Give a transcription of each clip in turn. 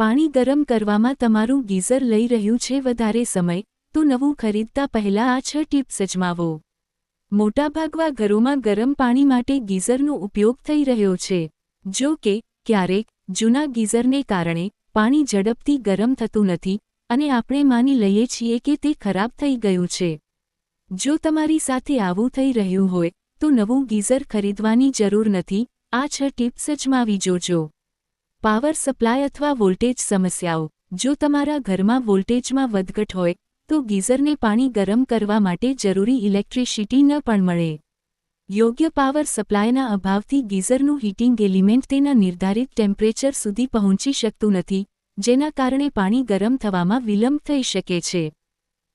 પાણી ગરમ કરવામાં તમારું ગીઝર લઈ રહ્યું છે વધારે સમય, તો નવું ખરીદતા પહેલા આ છ ટિપ્સ અજમાવો. મોટાભાગવા ઘરોમાં ગરમ પાણી માટે ગીઝરનો ઉપયોગ થઈ રહ્યો છે. જો કે, ક્યારેક, જૂના ગીઝરને કારણે, પાણી ઝડપથી ગરમ થતું નથી, અને આપણે માની લઈએ છીએ કે તે ખરાબ થઈ ગયું છે. જો તમારી સાથે આવું થઈ રહ્યું હોય, તો નવું ગીઝર ખરીદવાની જરૂર નથી, આ છ ટિપ્સ અજમાવી જોજો. પાવર સપ્લાય અથવા વોલ્ટેજ સમસ્યાઓ. જો તમારા ઘરમાં વોલ્ટેજમાં વધઘટ હોય, તો ગીઝરને પાણી ગરમ કરવા માટે જરૂરી ઇલેક્ટ્રિસિટી ન પણ મળે. યોગ્ય પાવર સપ્લાયના અભાવથી ગીઝરનું હીટિંગ એલિમેન્ટ તેના નિર્ધારિત ટેમ્પરેચર સુધી પહોંચી શકતું નથી, જેના કારણે પાણી ગરમ થવામાં વિલંબ થઈ શકે છે.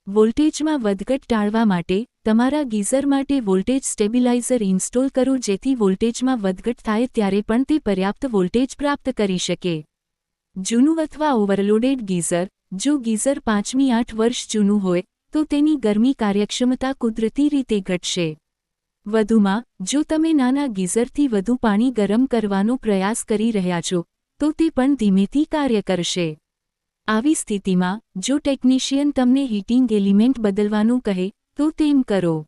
વોલ્ટેજમાં વધઘટ ટાળવા માટે તમારા ગીઝર માટે વોલ્ટેજ સ્ટેબિલાઇઝર ઇન્સ્ટોલ કરો જેથી વોલ્ટેજમાં વધઘટ થાય ત્યારે પણ તે પર્યાપ્ત વોલ્ટેજ પ્રાપ્ત કરી શકે. જૂનું અથવા ઓવરલોડેડ ગીઝર, જો ગીઝર પાંચમી આઠ વર્ષ જૂનું હોય, તો તેની ગરમી કાર્યક્ષમતા કુદરતી રીતે ઘટશે. વધુમાં, જો તમે નાના ગીઝરથી વધુ પાણી ગરમ કરવાનો પ્રયાસ કરી રહ્યા છો, તો તે પણ ધીમેથી કાર્ય કરશે. આવી સ્થિતિમાં, જો ટેકનિશિયન તમને હીટિંગ એલિમેન્ટ બદલવાનું કહે તો તેમ કરો.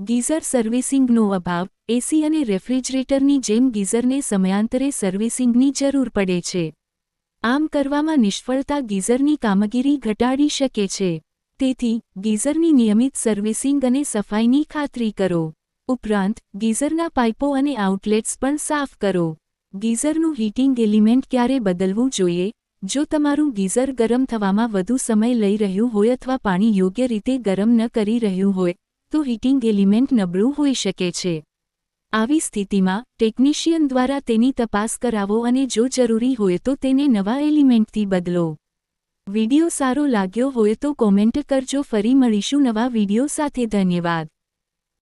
ગીઝર સર્વિસિંગનો અભાવ, એસી અને રેફ્રિજરેટરની જેમ ગીઝરને સમયાંતરે સર્વિસિંગની જરૂર પડે છે. આમ કરવામાં નિષ્ફળતા ગીઝરની કામગીરી ઘટાડી શકે છે. તેથી, ગીઝરની નિયમિત સર્વિસિંગ અને સફાઈની ખાતરી કરો. ઉપરાંત, ગીઝરના પાઇપો અને આઉટલેટ્સ પણ સાફ કરો. ગીઝરનું હીટિંગ એલિમેન્ટ ક્યારે બદલવું જોઈએ? જો તમારું ગીઝર ગરમ થવામાં વધુ સમય લઈ રહ્યું હોય અથવા પાણી યોગ્ય રીતે ગરમ ન કરી રહ્યું હોય, તો હીટિંગ એલિમેન્ટ નબળું હોઈ શકે છે. આવી સ્થિતિમાં, ટેકનિશિયન દ્વારા તેની તપાસ કરાવો અને જો જરૂરી હોય તો તેને નવા એલિમેન્ટથી બદલો. વિડિયો સારો લાગ્યો હોય તો કોમેન્ટ કરજો. ફરી મળીશું નવા વિડિયો સાથે. ધન્યવાદ.